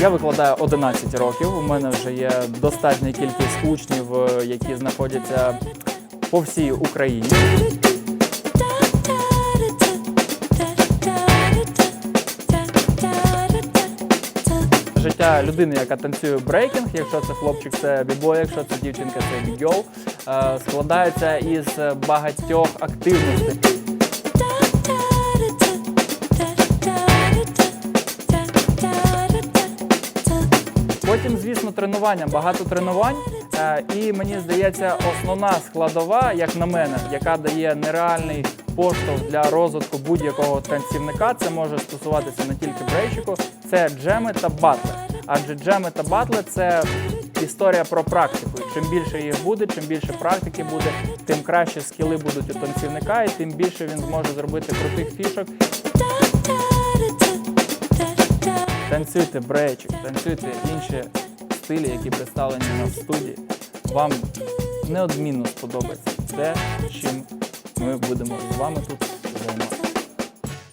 Я викладаю 11 років. У мене вже є достатня кількість учнів, е, які знаходяться по всій Україні. Життя людини, яка танцює брейкінг, якщо це хлопчик, це бібой, якщо це дівчинка, це бігьол, е, складається із багатьох активностей. Потім, звісно, тренування, багато тренувань. Е, І мені здається, основна складова, як на мене, яка дає нереальний поштовх для розвитку будь-якого танцівника, це може стосуватися не тільки брейчику, це джеми та батли. Адже джеми та батли це історія про практику. Чим більше їх буде, чим більше практики буде, тим краще скіли будуть у танцівника, і тим більше він зможе зробити крутих фішок. Танцюйте брейчик, танцюйте інші стилі, які представлені в студії. Вам неодмінно сподобається те, чим ми будемо з вами тут займатися.